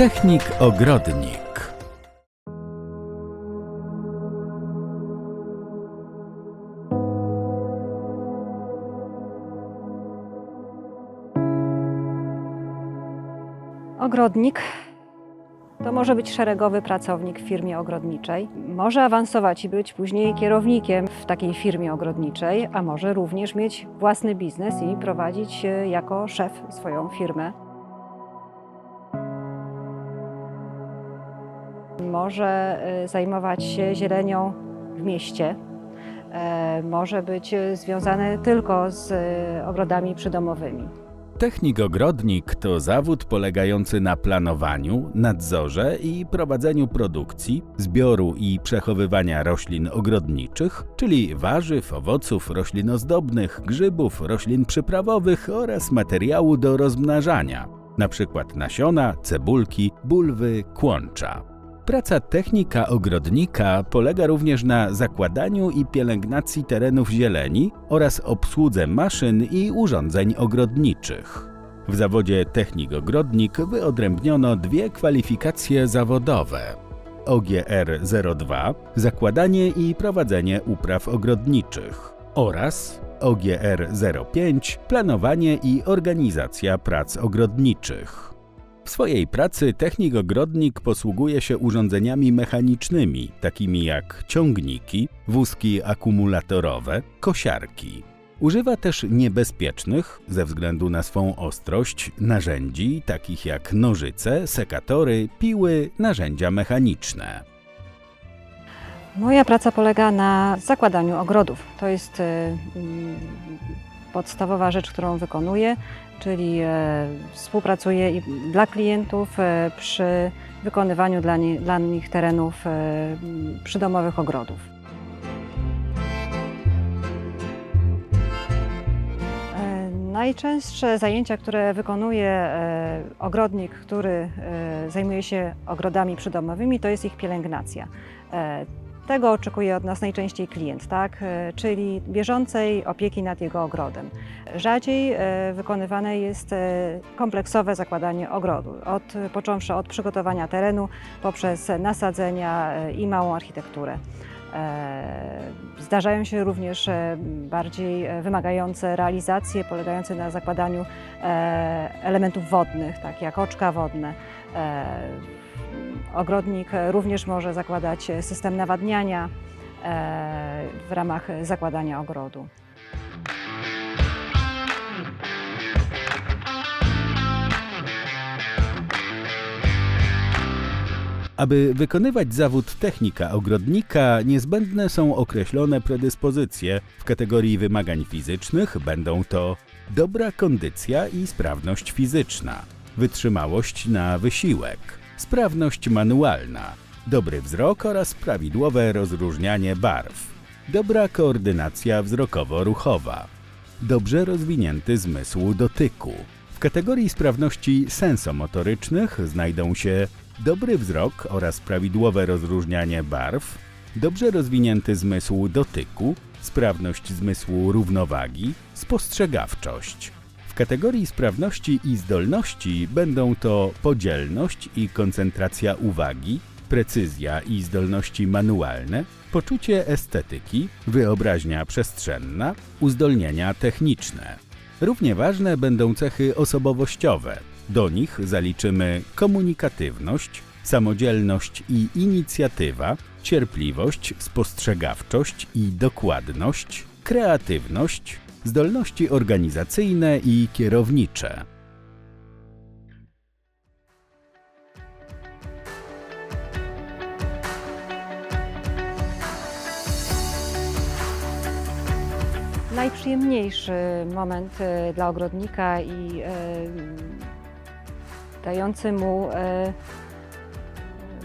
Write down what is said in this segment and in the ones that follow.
Technik ogrodnik. Ogrodnik to może być szeregowy pracownik w firmie ogrodniczej. Może awansować i być później kierownikiem w takiej firmie ogrodniczej, a może również mieć własny biznes i prowadzić e, jako szef swoją firmę. Może e, zajmować się zielenią w mieście. E, Może być e, związane tylko z e, ogrodami przydomowymi. Technik ogrodnik to zawód polegający na planowaniu, nadzorze i prowadzeniu produkcji, zbioru i przechowywania roślin ogrodniczych, czyli warzyw, owoców, roślin ozdobnych, grzybów, roślin przyprawowych oraz materiału do rozmnażania, np. nasiona, cebulki, bulwy, kłącza. Praca technika ogrodnika polega również na zakładaniu i pielęgnacji terenów zieleni oraz obsłudze maszyn i urządzeń ogrodniczych. W zawodzie technik ogrodnik wyodrębniono dwie kwalifikacje zawodowe. OGR 02 zakładanie i prowadzenie upraw ogrodniczych oraz OGR 05 planowanie i organizacja prac ogrodniczych. W swojej pracy technik ogrodnik posługuje się urządzeniami mechanicznymi, takimi jak ciągniki, wózki akumulatorowe, kosiarki. Używa też niebezpiecznych, ze względu na swą ostrość, narzędzi takich jak nożyce, sekatory, piły, narzędzia mechaniczne. Moja praca polega na zakładaniu ogrodów. To jest mm, podstawowa rzecz, którą wykonuję, czyli e, współpracuję i dla klientów e, przy wykonywaniu dla, nie, dla nich terenów e, przydomowych ogrodów. Najczęstsze zajęcia, które wykonuje ogrodnik, który zajmuje się ogrodami przydomowymi, to jest ich pielęgnacja. Tego oczekuje od nas najczęściej klient, tak? E, czyli bieżącej opieki nad jego ogrodem. Rzadziej e, wykonywane jest e, kompleksowe zakładanie ogrodu, od, począwszy od przygotowania terenu poprzez nasadzenia i małą architekturę. Zdarzają się również bardziej wymagające realizacje polegające na zakładaniu elementów wodnych, tak jak oczka wodne. Ogrodnik również może zakładać system nawadniania e, w ramach zakładania ogrodu. Aby wykonywać zawód technika ogrodnika, niezbędne są określone predyspozycje. W kategorii wymagań fizycznych będą to dobra kondycja i sprawność fizyczna, wytrzymałość na wysiłek, sprawność manualna, dobry wzrok oraz prawidłowe rozróżnianie barw, dobra koordynacja wzrokowo-ruchowa, dobrze rozwinięty zmysł dotyku. W kategorii sprawności sensomotorycznych znajdą się dobry wzrok oraz prawidłowe rozróżnianie barw, dobrze rozwinięty zmysł dotyku, sprawność zmysłu równowagi, spostrzegawczość. Kategorii sprawności i zdolności będą to podzielność i koncentracja uwagi, precyzja i zdolności manualne, poczucie estetyki, wyobraźnia przestrzenna, uzdolnienia techniczne. Równie ważne będą cechy osobowościowe. Do nich zaliczymy komunikatywność, samodzielność i inicjatywa, cierpliwość, spostrzegawczość i dokładność, kreatywność, zdolności organizacyjne i kierownicze. Najprzyjemniejszy moment e, dla ogrodnika i e, dający mu e,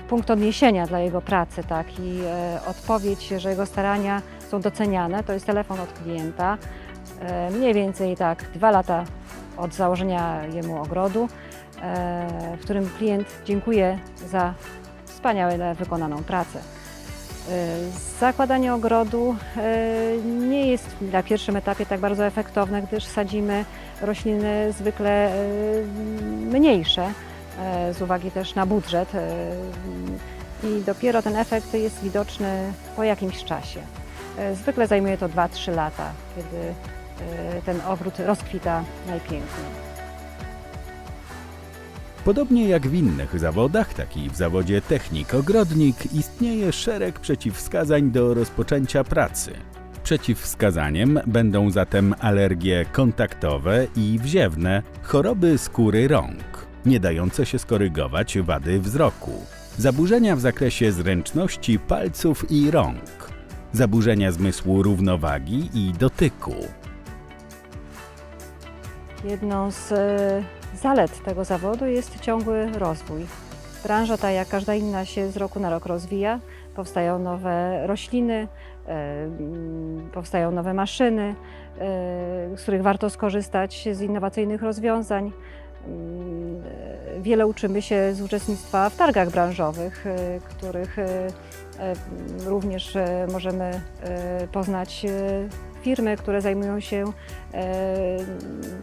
punkt odniesienia dla jego pracy, tak, i odpowiedź, że jego starania są doceniane, to jest telefon od klienta. E, mniej więcej tak dwa lata od założenia jemu ogrodu, e, w którym klient dziękuję za wspaniale wykonaną pracę. E, Zakładanie ogrodu nie jest na pierwszym etapie tak bardzo efektowne, gdyż sadzimy rośliny zwykle mniejsze, z uwagi też na budżet. I dopiero ten efekt jest widoczny po jakimś czasie. E, Zwykle zajmuje to 2-3 lata, kiedy e, ten ogród rozkwita najpiękniej. Podobnie jak w innych zawodach, tak i w zawodzie technik-ogrodnik istnieje szereg przeciwwskazań do rozpoczęcia pracy. Przeciwwskazaniem będą zatem alergie kontaktowe i wziewne, choroby skóry rąk, nie dające się skorygować wady wzroku, zaburzenia w zakresie zręczności palców i rąk, zaburzenia zmysłu równowagi i dotyku, Jedną z e, zalet tego zawodu jest ciągły rozwój. Branża ta, jak każda inna, się z roku na rok rozwija. Powstają nowe rośliny, e, mm, powstają nowe maszyny, e, z których warto skorzystać z innowacyjnych rozwiązań. Mm, Wiele uczymy się z uczestnictwa w targach branżowych, których również e, możemy e, poznać e, firmy, które zajmują się e,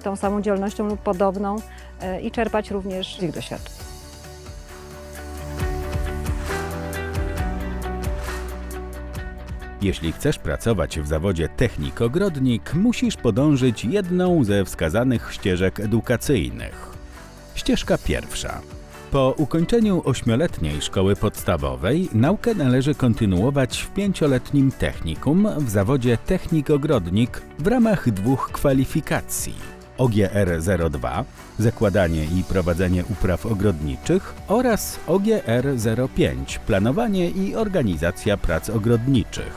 tą samą działalnością lub podobną e, i czerpać również z ich doświadczeń. Jeśli chcesz pracować w zawodzie technik-ogrodnik, musisz podążyć jedną ze wskazanych ścieżek edukacyjnych. Ścieżka pierwsza. Po ukończeniu ośmioletniej szkoły podstawowej naukę należy kontynuować w pięcioletnim technikum w zawodzie technik-ogrodnik w ramach dwóch kwalifikacji. OGR 02 zakładanie i prowadzenie upraw ogrodniczych oraz OGR 05 planowanie i organizacja prac ogrodniczych.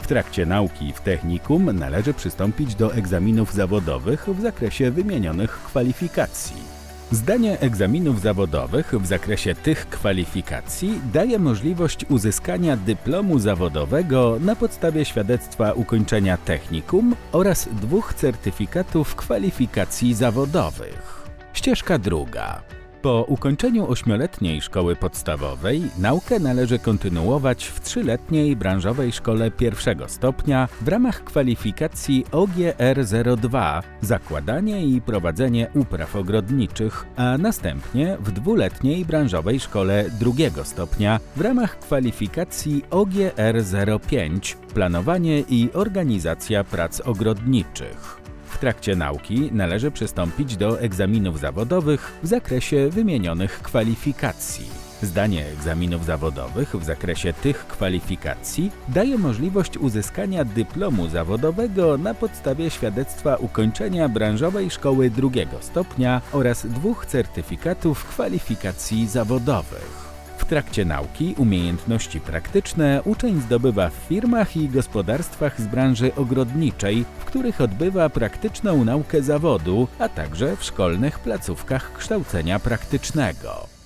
W trakcie nauki w technikum należy przystąpić do egzaminów zawodowych w zakresie wymienionych kwalifikacji. Zdanie egzaminów zawodowych w zakresie tych kwalifikacji daje możliwość uzyskania dyplomu zawodowego na podstawie świadectwa ukończenia technikum oraz dwóch certyfikatów kwalifikacji zawodowych. Ścieżka druga. Po ukończeniu ośmioletniej szkoły podstawowej naukę należy kontynuować w trzyletniej branżowej szkole pierwszego stopnia w ramach kwalifikacji OGR 02 zakładanie i prowadzenie upraw ogrodniczych, a następnie w dwuletniej branżowej szkole drugiego stopnia w ramach kwalifikacji OGR 05 planowanie i organizacja prac ogrodniczych. W trakcie nauki należy przystąpić do egzaminów zawodowych w zakresie wymienionych kwalifikacji. Zdanie egzaminów zawodowych w zakresie tych kwalifikacji daje możliwość uzyskania dyplomu zawodowego na podstawie świadectwa ukończenia branżowej szkoły drugiego stopnia oraz dwóch certyfikatów kwalifikacji zawodowych. Trakcie nauki umiejętności praktyczne uczeń zdobywa w firmach i gospodarstwach z branży ogrodniczej, w których odbywa praktyczną naukę zawodu, a także w szkolnych placówkach kształcenia praktycznego.